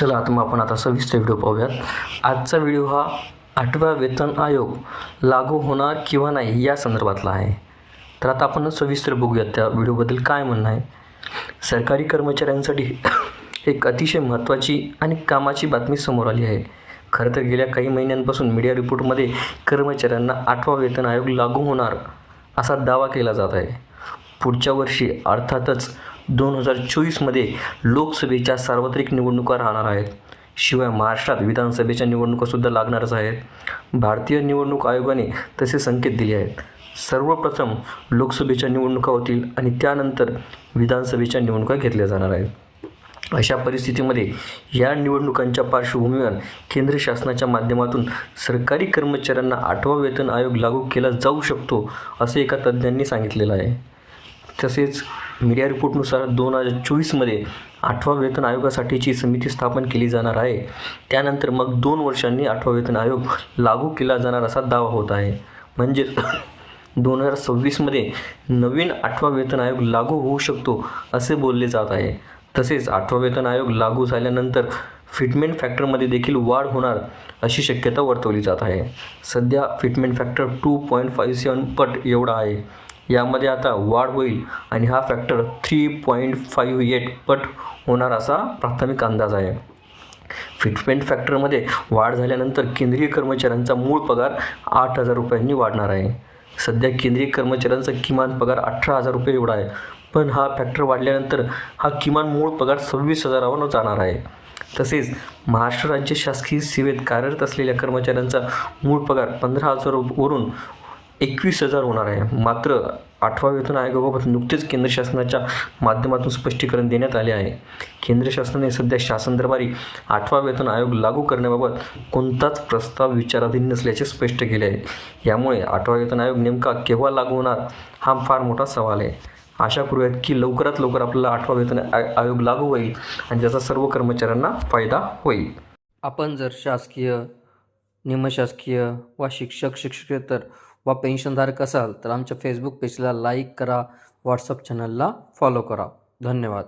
चला आता मग आपण आता सविस्तर व्हिडिओ पाहूयात. आजचा व्हिडिओ हा आठव्या वेतन आयोग लागू होणार किंवा नाही या संदर्भातला आहे. तर आता आपण सविस्तर बघूयात त्या व्हिडिओबद्दल काय म्हणणं आहे. सरकारी कर्मचाऱ्यांसाठी एक अतिशय महत्त्वाची आणि कामाची बातमी समोर आली आहे. खरं तर गेल्या काही महिन्यांपासून मीडिया रिपोर्टमध्ये कर्मचाऱ्यांना आठवा वेतन आयोग लागू होणार असा दावा केला जात आहे. पुढच्या वर्षी अर्थातच दोन हजार चोवीसमध्ये लोकसभेच्या सार्वत्रिक निवडणुका राहणार आहेत. शिवाय महाराष्ट्रात विधानसभेच्या निवडणुकासुद्धा लागणारच आहेत. भारतीय निवडणूक आयोगाने तसे संकेत दिले आहेत. सर्वप्रथम लोकसभेच्या निवडणुका होतील आणि त्यानंतर विधानसभेच्या निवडणुका घेतल्या जाणार आहेत. अशा परिस्थितीमध्ये या निवडणुकांच्या पार्श्वभूमीवर केंद्र शासनाच्या माध्यमातून सरकारी कर्मचाऱ्यांना आठवा वेतन आयोग लागू केला जाऊ शकतो असे एका तज्ज्ञांनी सांगितलेलं आहे. तसेच मीडिया रिपोर्टनुसार दोन हजार चोवीसमध्ये आठवा वेतन आयोगासाठीची समिती स्थापन केली जाणार आहे. त्यानंतर मग दोन वर्षांनी आठवा वेतन आयोग लागू केला जाणार असा दावा होत आहे. म्हणजे दोन हजार सव्वीसमध्ये नवीन आठवा वेतन आयोग लागू होऊ शकतो असे बोलले जात आहे. तसेच आठवा वेतन आयोग लागू झाल्यानंतर फिटमेंट फॅक्टरमध्ये देखील वाढ होणार अशी शक्यता वर्तवली जात आहे. सध्या fitment factor two point five seven पट एवढा आहे. यामध्ये आता वाढ होईल आणि हा factor three point five eight पट होणार असा प्राथमिक अंदाज आहे. फिटमेंट फॅक्टरमध्ये वाढ झाल्यानंतर केंद्रीय कर्मचाऱ्यांचा मूळ पगार आठ हजार रुपयांनी वाढणार आहे. सध्या केंद्रीय कर्मचाऱ्यांचा किमान पगार अठरा हजार रुपये एवढा आहे. पण हा फॅक्टर वाढल्यानंतर हा किमान मूळ पगार सव्वीस हजारावर जाणार आहे. तसेच महाराष्ट्र राज्य शासकीय सेवेत कार्यरत असलेल्या कर्मचाऱ्यांचा मूळ पगार पंधरा हजारवरून एकवीस हजार होणार आहे. मात्र आठवा वेतन आयोगाबाबत नुकतेच केंद्र शासनाच्या माध्यमातून स्पष्टीकरण देण्यात आले आहे. केंद्र शासनाने सध्या शासन दरबारी आठवा वेतन आयोग लागू करण्याबाबत कोणताच प्रस्ताव विचाराधीन नसल्याचे स्पष्ट केले आहे. यामुळे आठवा वेतन आयोग नेमका केव्हा लागू होणार हा फार मोठा सवाल आहे. आशा करूयात की लवकरात लवकर आपल्याला आठवा वेतन आय- आयोग लागू होईल आणि त्याचा सर्व कर्मचाऱ्यांना फायदा होईल. आपण जर शासकीय निमशासकीय वा शिक्षक शिक्षकेतर वा पेन्शनधारक असाल तर आमच्या फेसबुक पेजला लाईक करा व्हॉट्सअप चॅनलला फॉलो करा. धन्यवाद.